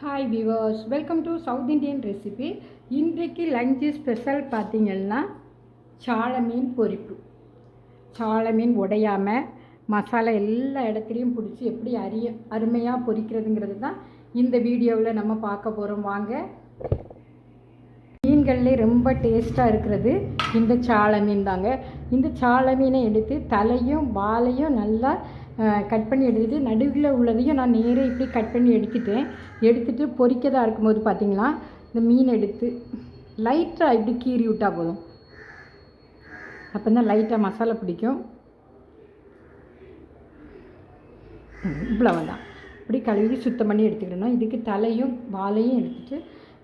Hi viewers welcome to south Indian recipe இன்றைக்கு lunch special பார்த்திங்கன்னா சால மீன் பொரிப்பு. சால மீன் உடையாமல் மசாலா எல்லா இடத்துலையும் பிடிச்சி எப்படி அரிய அருமையாக பொரிக்கிறதுங்கிறது தான் இந்த வீடியோவில் நம்ம பார்க்க போகிறோம் வாங்க. மீன்கள்லே ரொம்ப டேஸ்ட்டாக இருக்கிறது இந்த சாழ மீன் தாங்க. இந்த சால மீனை எடுத்து தலையும் வாலையும் நல்லா கட் பண்ணி எடுத்துட்டு நடுவில் உள்ளதையும் நான் நேரே இப்படி கட் பண்ணி எடுத்துட்டேன். எடுத்துட்டு பொரிக்கதாக இருக்கும்போது பார்த்தீங்களா இந்த மீன் எடுத்து லைட்டாக இப்படி கீறி விட்டால் போதும். அப்போ தான் லைட்டாக மசாலா பிடிக்கும். இவ்வளவு தான் இப்படி கழுவி சுத்தம் பண்ணி எடுத்துக்கிடணும். இதுக்கு தலையும் வாலையும் எடுத்துட்டு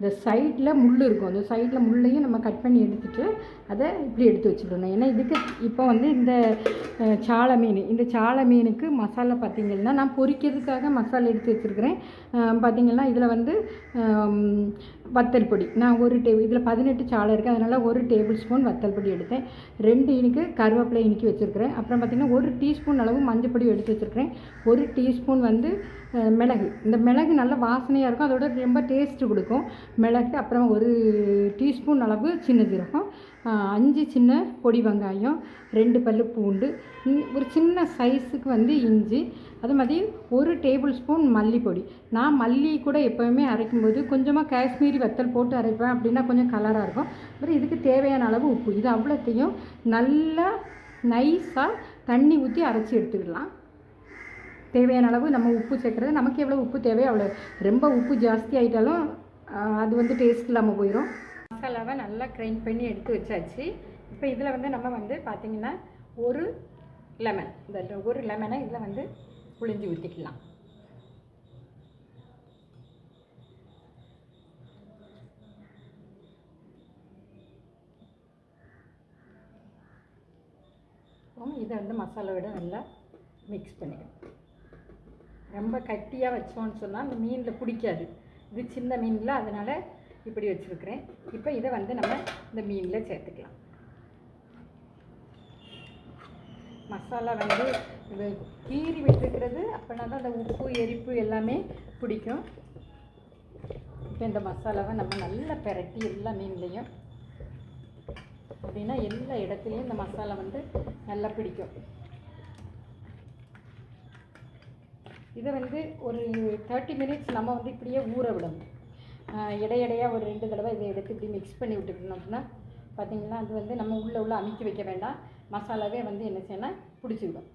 இந்த சைடில் முள் இருக்கும். அந்த சைடில் முள்ளையும் நம்ம கட் பண்ணி எடுத்துட்டு அதை இப்படி எடுத்து வச்சுடணும். ஏன்னா இதுக்கு இப்போ வந்து இந்த சாலை சால மீன் இந்த சால மீனுக்கு மசாலா பார்த்திங்கன்னா நான் பொரிக்கிறதுக்காக மசாலா எடுத்து வச்சுருக்கிறேன். பார்த்திங்கன்னா இதில் வந்து வத்தல் பொடி. நான் ஒரு டே இதில் பதினெட்டு சாலை இருக்குது அதனால் ஒரு டேபிள் ஸ்பூன் வத்தல் பொடி எடுத்தேன். ரெண்டு இனிக்கு கருவேப்பிலை இனிக்கு வச்சுருக்கிறேன். அப்புறம் பார்த்திங்கன்னா ஒரு டீஸ்பூன் அளவு மஞ்சள் பொடி எடுத்து வச்சுருக்கிறேன். ஒரு டீஸ்பூன் வந்து மிளகு. இந்த மிளகு நல்ல வாசனையாக இருக்கும். அதோட ரொம்ப டேஸ்ட்டு கொடுக்கும். மிளகு அப்புறம் ஒரு டீஸ்பூன் அளவு சின்ன ஜீரகம் அஞ்சு சின்ன பொடி வெங்காயம் ரெண்டு பல்லு பூண்டு ஒரு சின்ன சைஸுக்கு வந்து இஞ்சி அது மாதிரி ஒரு டேபிள் ஸ்பூன் மல்லிப்பொடி. நான் மல்லி கூட எப்போவுமே அரைக்கும்போது கொஞ்சமாக காஷ்மீரி வத்தல் போட்டு அரைப்பேன் அப்படின்னா கொஞ்சம் கலராக இருக்கும். அப்புறம் இதுக்கு தேவையான அளவு உப்பு. இது அவ்வளோத்தையும் நல்லா நைஸாக தண்ணி ஊற்றி அரைச்சி எடுத்துக்கலாம். தேவையான அளவு நம்ம உப்பு சேர்க்குறது. நமக்கு எவ்வளோ உப்பு தேவையோ அவ்வளோ ரொம்ப உப்பு ஜாஸ்தி ஆகிட்டாலும் அது வந்து டேஸ்ட் இல்லாமல் போயிடும் மசாலாவை நல்லா கிரைண்ட் பண்ணி எடுத்து வச்சாச்சு. இப்போ இதில் வந்து நம்ம வந்து பார்த்திங்கன்னா ஒரு லெமன் இந்த ஒரு லெமனை இதில் வந்து புழிஞ்சு ஊற்றிக்கலாம் இதை வந்து மசாலாவோட நல்லா மிக்ஸ் பண்ணிக்கணும். ரொம்ப கட்டியாக வச்சோன்னு சொன்னால் அந்த மீனில் பிடிக்காது. இது சின்ன மீனில் அதனால் இப்படி வச்சுருக்கிறேன். இப்போ இதை வந்து நம்ம இந்த மீனில் சேர்த்துக்கலாம். மசாலா வந்து இது கீறி விட்டுருக்கிறது அப்படின்னா தான் அந்த உப்பு எரிப்பு எல்லாமே பிடிக்கும். இப்போ இந்த மசாலாவை நம்ம நல்லா பிரட்டி எல்லா மீன்லேயும். அப்படின்னா எல்லா இடத்துலையும் இந்த மசாலா வந்து நல்லா பிடிக்கும். இதை வந்து ஒரு தேர்ட்டி மினிட்ஸ் நம்ம வந்து இப்படியே ஊற விடணும். இடையடையாக ஒரு ரெண்டு தடவை இதை எடுத்து இப்படி மிக்ஸ் பண்ணி விட்டுக்கணும் அப்படின்னா பார்த்திங்கன்னா அது வந்து நம்ம உள்ளே உள்ளே அமுக்கி வைக்க வேண்டாம். மசாலாவே வந்து என்ன செய்யணும் பிடிச்சிவிடும்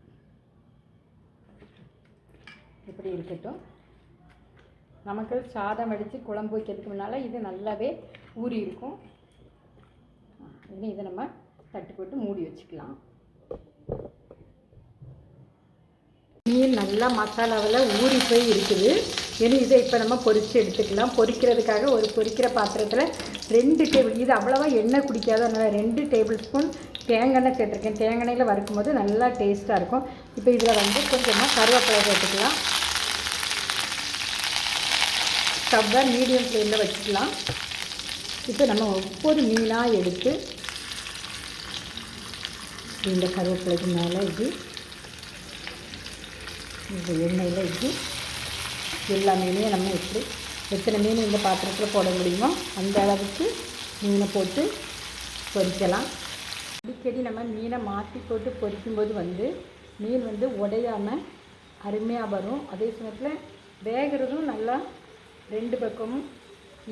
இப்படி இருக்கட்டும். நமக்கு சாதம் வடித்து குழம்பு வைக்கிறதுக்கு முன்னால் இது நல்லாவே ஊறி இருக்கும். இனி இதை நம்ம தட்டு போட்டு மூடி வச்சுக்கலாம். மீன் நல்லா மசாலாவில் ஊறி போய் இருக்குது. இனி இதை இப்போ நம்ம பொரித்து எடுத்துக்கலாம். பொரிக்கிறதுக்காக ஒரு பொரிக்கிற பாத்திரத்தில் ரெண்டு டேபிள் இது அவ்வளோவா எண்ணெய் குடிக்காத அதனால் ரெண்டு டேபிள் ஸ்பூன் தேங்காய் சேர்த்துருக்கேன். தேங்காயில் வறுக்கும்போது நல்லா டேஸ்ட்டாக இருக்கும். இப்போ இதில் வந்து கொஞ்சமாக கருவேப்பிலை சேர்த்துக்கலாம். ஸ்டவ்வை மீடியம் ஃப்ளேமில் வச்சுக்கலாம். இப்போ நம்ம ஒவ்வொரு மீனாக எடுத்து இந்த கருவேப்பிலைக்கு மேலே இது இந்த எண்ணெயில் இது எல்லா மீனையும் நம்ம எப்படி எத்தனை மீன் இந்த பாத்திரத்தில் போட முடியுமோ அந்த அளவுக்கு மீனை போட்டு பொரிக்கலாம் அடிக்கடி நம்ம மீனை மாற்றி போட்டு பொரிக்கும்போது வந்து மீன் வந்து உடையாமல் அருமையாக வரும். அதே சமயத்தில் வேகிறதும் நல்லா ரெண்டு பக்கமும்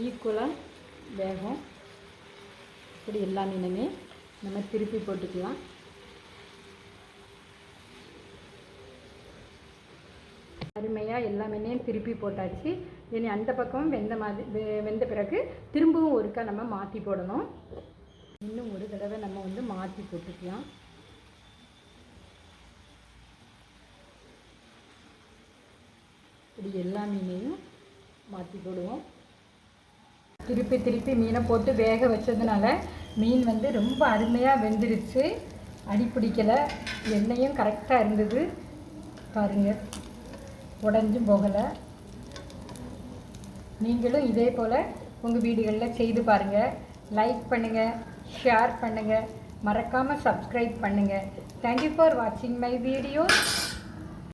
ஈக்குவலாக வேகும். இப்படி எல்லா மீனுமே நம்ம திருப்பி போட்டுக்கலாம். அருமையாக எல்லா மீனையும் திருப்பி போட்டாச்சு. இனி அந்த பக்கமும் வெந்த மாதிரி வெ- வெந்த பிறகு திரும்பவும் ஒருக்கா நம்ம மாற்றி போடணும். இன்னும் ஒரு தடவை நம்ம வந்து மாற்றி போட்டுக்கலாம். இப்படி எல்லா மீனையும் மாற்றி போடுவோம். திருப்பி திருப்பி மீனை போட்டு வேக வச்சதுனால மீன் வந்து ரொம்ப அருமையாக வெந்துருச்சு. அடி பிடிக்கலை. எண்ணெயும் கரெக்டாக இருந்தது. பாருங்கள் உடஞ்சும் போகலை. நீங்களும் இதே போல் உங்கள் வீடுகளில் செய்து பாருங்கள் லைக் பண்ணுங்கள் ஷேர் பண்ணுங்கள் மறக்காமல் சப்ஸ்கிரைப் பண்ணுங்கள் தேங்க்யூ ஃபார் வாட்சிங் மை வீடியோ